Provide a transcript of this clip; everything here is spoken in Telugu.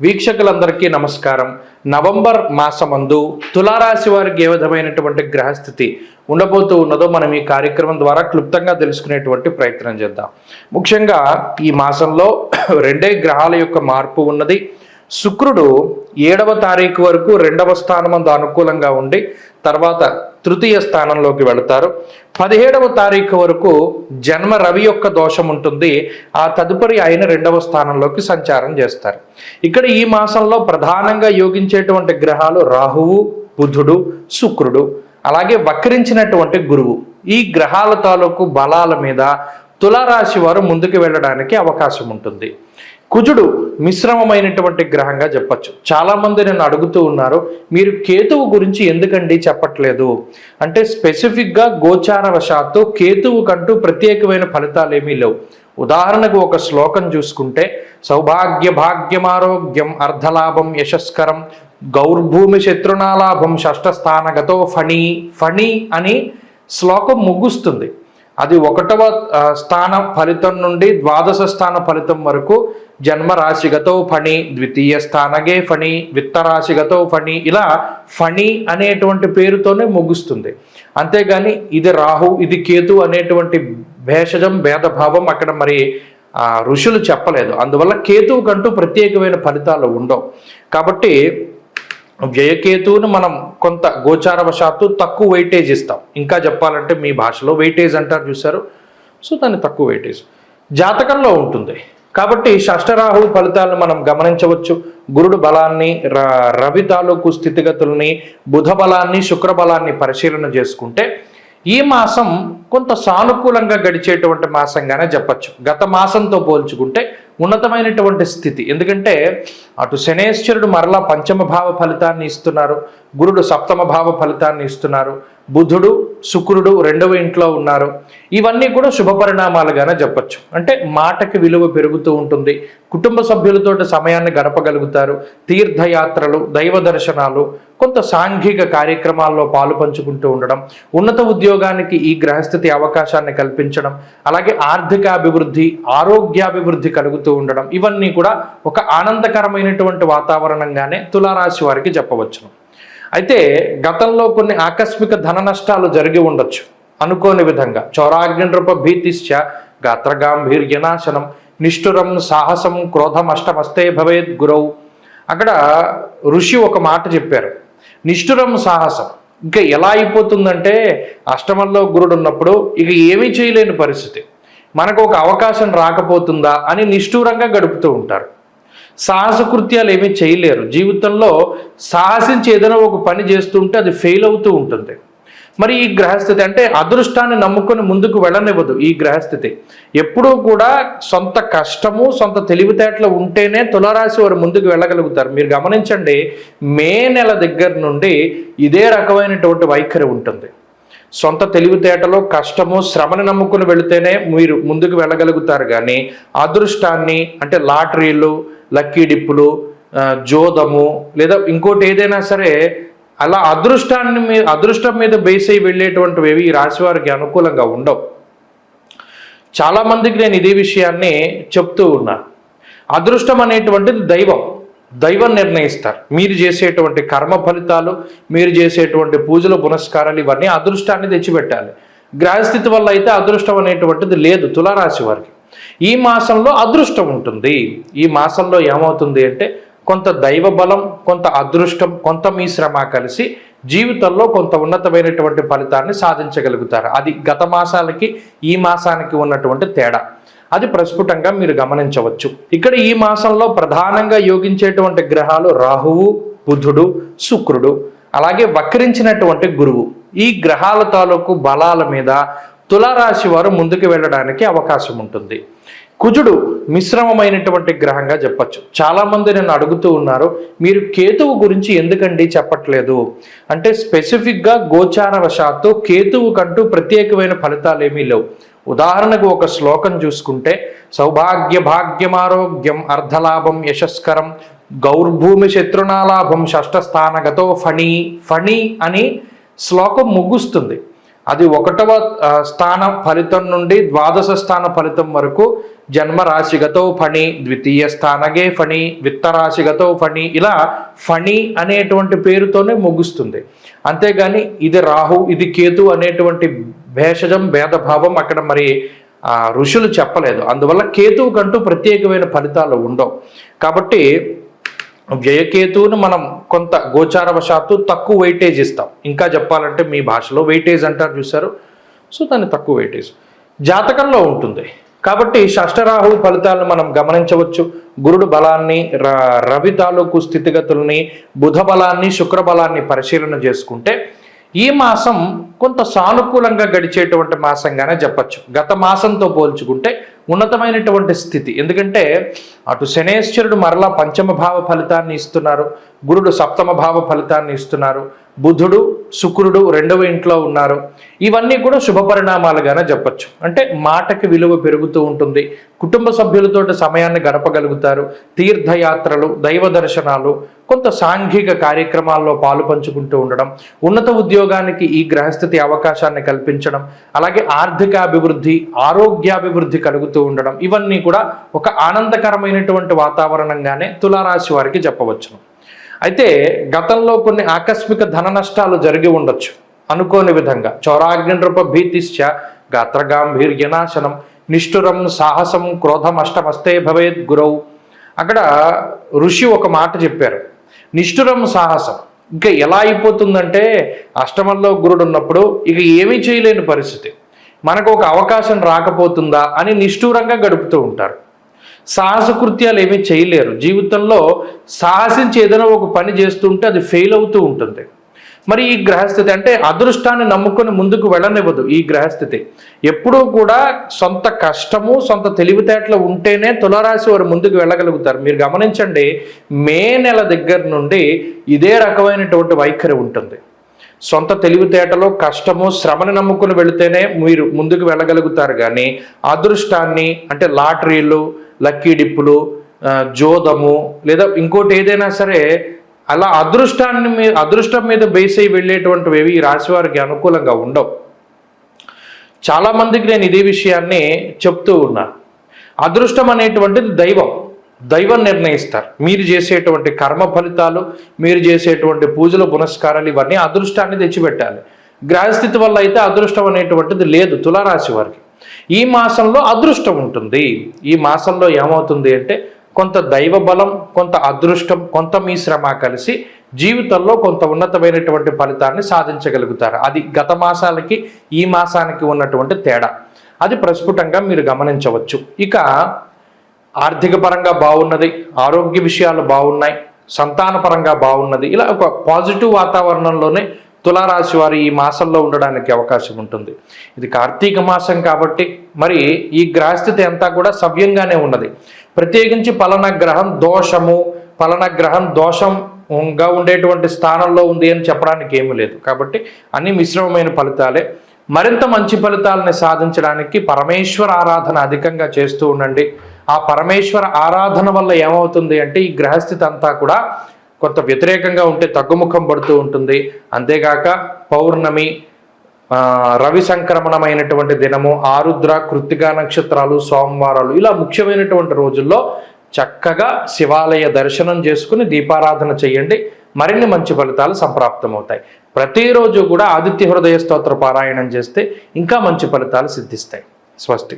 వీక్షకులందరికీ నమస్కారం. నవంబర్ మాసమందు తులారాశి వారికి ఏ విధమైనటువంటి గ్రహస్థితి ఉండబోతూ ఉన్నదో మనం ఈ కార్యక్రమం ద్వారా క్లుప్తంగా తెలుసుకునేటువంటి ప్రయత్నం చేద్దాం. ముఖ్యంగా ఈ మాసంలో రెండే గ్రహాల యొక్క మార్పు ఉన్నది. శుక్రుడు ఏడవ తారీఖు వరకు రెండవ స్థానమందు అనుకూలంగా ఉండి తర్వాత తృతీయ స్థానంలోకి వెళతారు. పదిహేడవ తారీఖు వరకు జన్మ రవి యొక్క దోషం ఉంటుంది. ఆ తదుపరి ఆయన రెండవ స్థానంలోకి సంచారం చేస్తారు. ఇక్కడ ఈ మాసంలో ప్రధానంగా యోగించేటువంటి గ్రహాలు రాహువు బుధుడు శుక్రుడు అలాగే వక్రించినటువంటి గురువు. ఈ గ్రహాల తాలూకు బలాల మీద తులారాశి వారు ముందుకు వెళ్ళడానికి అవకాశం ఉంటుంది. కుజుడు మిశ్రమమైనటువంటి గ్రహంగా చెప్పచ్చు. చాలా మంది నన్ను అడుగుతూ ఉన్నారు మీరు కేతువు గురించి ఎందుకండి చెప్పట్లేదు? అంటే స్పెసిఫిక్గా గోచార వశాత్తు కేతువు కంటూ ప్రత్యేకమైన ఫలితాలు ఏమీ లేవు. ఉదాహరణకు ఒక శ్లోకం చూసుకుంటే సౌభాగ్య భాగ్యమారోగ్యం అర్ధలాభం యశస్కరం గౌర్భూమి శత్రునాలాభం షష్ఠస్థానగతో ఫణి ఫణి అని శ్లోకం ముగుస్తుంది. అది ఒకటవ స్థాన ఫలితం నుండి ద్వాదశ స్థాన ఫలితం వరకు జన్మ రాశిగతో ఫణి ద్వితీయ స్థానగే ఫణి విత్తరాశిగతో ఫణి ఇలా ఫణి అనేటువంటి పేరుతోనే ముగుస్తుంది. అంతేగాని ఇది రాహు ఇది కేతు అనేటువంటి భేషజం భేదభావం అక్కడ మరి ఋషులు చెప్పలేదు. అందువల్ల కేతువు కంటూ ప్రత్యేకమైన ఫలితాలు ఉండవు. కాబట్టి వ్యయకేతువును మనం కొంత గోచారవశాత్తు తక్కువ వెయిటేజ్ ఇస్తాం. ఇంకా చెప్పాలంటే మీ భాషలో వెయిటేజ్ అంటారు చూసారు సో దాన్ని తక్కువ వెయిటేజ్ జాతకంలో ఉంటుంది. కాబట్టి షష్టరాహు ఫలితాలను మనం గమనించవచ్చు. గురుడు బలాన్ని ర రవి తాలూకు స్థితిగతుల్ని బుధ బలాన్ని శుక్ర బలాన్ని పరిశీలన చేసుకుంటే ఈ మాసం కొంత సానుకూలంగా గడిచేటువంటి మాసంగానే చెప్పచ్చు. గత మాసంతో పోల్చుకుంటే ఉన్నతమైనటువంటి స్థితి. ఎందుకంటే అటు శనేశ్వరుడు మరలా పంచమ భావ ఫలితాన్ని ఇస్తున్నారు. గురుడు సప్తమ భావ ఫలితాన్ని ఇస్తున్నారు. బుధుడు శుక్రుడు రెండవ ఇంట్లో ఉన్నారు. ఇవన్నీ కూడా శుభ పరిణామాలుగానే చెప్పచ్చు. అంటే మాటకి విలువ పెరుగుతూ ఉంటుంది. కుటుంబ సభ్యులతోటి సమయాన్ని గడపగలుగుతారు. తీర్థయాత్రలు దైవ దర్శనాలు కొంత సాంఘిక కార్యక్రమాల్లో పాలు పంచుకుంటూ ఉండడం ఉన్నత ఉద్యోగానికి ఈ గ్రహస్థితి అవకాశాన్ని కల్పించడం అలాగే ఆర్థిక అభివృద్ధి ఆరోగ్యాభివృద్ధి కలుగుతూ ఉండడం ఇవన్నీ కూడా ఒక ఆనందకరమైనటువంటి వాతావరణంగానే తులారాశి వారికి చెప్పవచ్చును. అయితే గతంలో కొన్ని ఆకస్మిక ధన నష్టాలు జరిగి ఉండొచ్చు. అనుకోని విధంగా చౌరాగ్నిరూప భీతిశ్చ గాత్రగాంభీర్యనాశనం నిష్ఠురం సాహసం క్రోధం అష్టమస్తే భవేద్ గురౌ అక్కడ ఋషి ఒక మాట చెప్పారు. నిష్ఠురం సాహసం ఇంకా ఎలా అయిపోతుందంటే అష్టమంలో గురుడు ఉన్నప్పుడు ఇక ఏమీ చేయలేని పరిస్థితి. మనకు ఒక అవకాశం రాకపోతుందా అని నిష్ఠూరంగా గడుపుతూ ఉంటారు. సాహసకృత్యాలు ఏమీ చేయలేరు. జీవితంలో సాహసించి ఏదైనా ఒక పని చేస్తుంటే అది ఫెయిల్ అవుతూ ఉంటుంది. మరి ఈ గ్రహస్థితి అంటే అదృష్టాన్ని నమ్ముకొని ముందుకు వెళ్ళనివ్వదు ఈ గ్రహస్థితి. ఎప్పుడూ కూడా సొంత కష్టము సొంత తెలివితేటలు ఉంటేనే తులారాశి వారు ముందుకు వెళ్ళగలుగుతారు. మీరు గమనించండి మే నెల దగ్గర నుండి ఇదే రకమైనటువంటి వైఖరి ఉంటుంది. సొంత తెలివితేటలో కష్టము శ్రమని నమ్ముకుని వెళితేనే మీరు ముందుకు వెళ్ళగలుగుతారు కానీ అదృష్టాన్ని అంటే లాటరీలు లక్కీ డిప్పులు జోదము లేదా ఇంకోటి ఏదైనా సరే అలా అదృష్టాన్ని మీద అదృష్టం మీద బేస్ అయి వెళ్ళేటువంటివి ఈ రాశి వారికి అనుకూలంగా ఉండవు. చాలా మందికి నేను ఇదే విషయాన్ని చెప్తూ ఉన్నాను అదృష్టం అనేటువంటిది దైవం. దైవం నిర్ణయిస్తారు. మీరు చేసేటువంటి కర్మ ఫలితాలు మీరు చేసేటువంటి పూజలు పునస్కారాలు ఇవన్నీ అదృష్టాన్ని తెచ్చిపెట్టాలి. గ్రహస్థితి వల్ల అయితే అదృష్టం అనేటువంటిది లేదు తులారాశి వారికి. ఈ మాసంలో అదృష్టం ఉంటుంది. ఈ మాసంలో ఏమవుతుంది అంటే కొంత దైవ బలం కొంత అదృష్టం కొంత మీ శ్రమ కలిసి జీవితంలో కొంత ఉన్నతమైనటువంటి ఫలితాన్ని సాధించగలుగుతారు. అది గత మాసాలకి ఈ మాసానికి ఉన్నటువంటి తేడా. అది ప్రస్ఫుటంగా మీరు గమనించవచ్చు. ఇక్కడ ఈ మాసంలో ప్రధానంగా యోగించేటువంటి గ్రహాలు రాహువు బుధుడు శుక్రుడు అలాగే వక్రించినటువంటి గురువు. ఈ గ్రహాల తాలూకు బలాల మీద తులారాశి వారు ముందుకు వెళ్ళడానికి అవకాశం ఉంటుంది. కుజుడు మిశ్రమమైనటువంటి గ్రహంగా చెప్పచ్చు. చాలామంది నన్ను అడుగుతూ ఉన్నారు మీరు కేతువు గురించి ఎందుకండి చెప్పట్లేదు? అంటే స్పెసిఫిక్గా గోచార వశాత్తు కేతువు కంటూ ప్రత్యేకమైన ఫలితాలు ఏమీ లేవు. ఉదాహరణకు ఒక శ్లోకం చూసుకుంటే సౌభాగ్య భాగ్యమారోగ్యం అర్ధలాభం యశస్కరం గౌర్భూమి శత్రునాలాభం షష్ఠస్థానగతో ఫణి ఫణి అని శ్లోకం ముగుస్తుంది. అది ఒకటవ స్థాన ఫలితం నుండి ద్వాదశ స్థాన ఫలితం వరకు జన్మ రాశిగతో ఫణి ద్వితీయ స్థానగే ఫణి విత్తరాశిగతో ఫణి ఇలా ఫణి అనేటువంటి పేరుతోనే ముగుస్తుంది. అంతేగాని ఇది రాహు ఇది కేతు అనేటువంటి భేషజం భేదభావం అక్కడ మరి ఋషులు చెప్పలేదు. అందువల్ల కేతువుకంటూ ప్రత్యేకమైన ఫలితాలు ఉండవు. కాబట్టి వ్యయకేతువును మనం కొంత గోచారవశాత్తు తక్కువ వెయిటేజ్ ఇస్తాం. ఇంకా చెప్పాలంటే మీ భాషలో వెయిటేజ్ అంటారు చూసారు సో దాన్ని తక్కువ వెయిటేజ్ జాతకంలో ఉంటుంది. కాబట్టి షష్టరాహు ఫలితాలను మనం గమనించవచ్చు. గురుడు బలాన్ని ర రవి తాలూకు స్థితిగతుల్ని బుధ బలాన్ని శుక్ర బలాన్ని పరిశీలన చేసుకుంటే ఈ మాసం కొంత సానుకూలంగా గడిచేటువంటి మాసంగానే చెప్పచ్చు. గత మాసంతో పోల్చుకుంటే ఉన్నతమైనటువంటి స్థితి. ఎందుకంటే అటు శనేశ్వరుడు మరలా పంచమ భావ ఫలితాన్ని ఇస్తున్నారు. గురుడు సప్తమ భావ ఫలితాన్ని ఇస్తున్నారు. బుధుడు శుక్రుడు రెండవ ఇంట్లో ఉన్నారు. ఇవన్నీ కూడా శుభ పరిణామాలుగానే చెప్పచ్చు. అంటే మాటకి విలువ పెరుగుతూ ఉంటుంది. కుటుంబ సభ్యులతోటి సమయాన్ని గడపగలుగుతారు. తీర్థయాత్రలు దైవ దర్శనాలు కొంత సాంఘిక కార్యక్రమాల్లో పాలు పంచుకుంటూ ఉండడం ఉన్నత ఉద్యోగానికి ఈ గ్రహస్థితి అవకాశాన్ని కల్పించడం అలాగే ఆర్థిక అభివృద్ధి ఆరోగ్యాభివృద్ధి కలుగుతూ ఉండడం ఇవన్నీ కూడా ఒక ఆనందకరమైనటువంటి వాతావరణంగానే తులారాశి వారికి చెప్పవచ్చును. అయితే గతంలో కొన్ని ఆకస్మిక ధన నష్టాలు జరిగి ఉండొచ్చు. అనుకోని విధంగా చౌరాగ్నిరూప భీతిశ్చ గాత్రగాంభీర్యనాశనం నిష్ఠురం సాహసం క్రోధం అష్టమస్తే భవేద్ గురవు అక్కడ ఋషి ఒక మాట చెప్పారు. నిష్ఠురం సాహసం. ఇంకా ఎలా అయిపోతుందంటే అష్టమంలో గురుడు ఉన్నప్పుడు ఇక ఏమీ చేయలేని పరిస్థితి. మనకు ఒక అవకాశం రాకపోతుందా అని నిష్ఠూరంగా గడుపుతూ ఉంటారు. సాహసకృత్యాలు ఏమీ చేయలేరు. జీవితంలో సాహసించి ఏదైనా ఒక పని చేస్తుంటే అది ఫెయిల్ అవుతూ ఉంటుంది. మరి ఈ గ్రహస్థితి అంటే అదృష్టాన్ని నమ్ముకొని ముందుకు వెళ్ళనివ్వదు ఈ గ్రహస్థితి. ఎప్పుడూ కూడా సొంత కష్టము సొంత తెలివితేటలు ఉంటేనే తులరాశి వారు ముందుకు వెళ్ళగలుగుతారు. మీరు గమనించండి మే నెల దగ్గర నుండి ఇదే రకమైనటువంటి వైఖరి ఉంటుంది. సొంత తెలివితేటలో కష్టము శ్రమని నమ్ముకుని వెళితేనే మీరు ముందుకు వెళ్ళగలుగుతారు. కానీ అదృష్టాన్ని అంటే లాటరీలు లక్కీ డిప్పులు జోదము లేదా ఇంకోటి ఏదైనా సరే అలా అదృష్టాన్ని మీ అదృష్టం మీద బేస్ అయి వెళ్ళేటువంటివి ఏవి ఈ రాశి వారికి అనుకూలంగా ఉండవు. చాలా మందికి నేను ఇదే విషయాన్ని చెప్తూ ఉన్నాను అదృష్టం అనేటువంటిది దైవం. దైవం నిర్ణయిస్తారు. మీరు చేసేటువంటి కర్మ ఫలితాలు మీరు చేసేటువంటి పూజలు పునస్కారాలు ఇవన్నీ అదృష్టాన్ని తెచ్చిపెట్టాలి. గ్రహస్థితి వల్ల అయితే అదృష్టం అనేటువంటిది లేదు తులారాశి వారికి. ఈ మాసంలో అదృష్టం ఉంటుంది. ఈ మాసంలో ఏమవుతుంది అంటే కొంత దైవ బలం కొంత అదృష్టం కొంత మీ శ్రమ కలిసి జీవితంలో కొంత ఉన్నతమైనటువంటి ఫలితాన్ని సాధించగలుగుతారు. అది గత మాసాలకి ఈ మాసానికి ఉన్నటువంటి తేడా. అది ప్రస్ఫుటంగా మీరు గమనించవచ్చు. ఇక ఆర్థిక పరంగా బాగున్నది ఆరోగ్య విషయాలు బాగున్నాయి సంతాన పరంగా బాగున్నది ఇలా ఒక పాజిటివ్ వాతావరణంలోనే తులారాశి వారు ఈ మాసంలో ఉండడానికి అవకాశం ఉంటుంది. ఇది కార్తీక మాసం కాబట్టి మరి ఈ గ్రహస్థితి అంతా కూడా సవ్యంగానే ఉన్నది. ప్రత్యేకించి పలన గ్రహం దోషము పలన గ్రహం దోషంగా ఉండేటువంటి స్థానంలో ఉంది అని చెప్పడానికి ఏమీ లేదు. కాబట్టి అన్ని మిశ్రమమైన ఫలితాలే. మరింత మంచి ఫలితాలని సాధించడానికి పరమేశ్వర ఆరాధన అధికంగా చేస్తూ ఉండండి. ఆ పరమేశ్వర ఆరాధన వల్ల ఏమవుతుంది అంటే ఈ గ్రహస్థితి అంతా కూడా కొంత వ్యతిరేకంగా ఉంటే తగ్గుముఖం పడుతూ ఉంటుంది. అంతేగాక పౌర్ణమి రవి సంక్రమణమైనటువంటి దినము ఆరుద్ర కృత్తికా నక్షత్రాలు సోమవారాలు ఇలా ముఖ్యమైనటువంటి రోజుల్లో చక్కగా శివాలయ దర్శనం చేసుకుని దీపారాధన చేయండి. మరిన్ని మంచి ఫలితాలు సంప్రాప్తమవుతాయి. ప్రతిరోజు కూడా ఆదిత్య హృదయ స్తోత్ర పారాయణం చేస్తే ఇంకా మంచి ఫలితాలు సిద్ధిస్తాయి. స్వస్తి.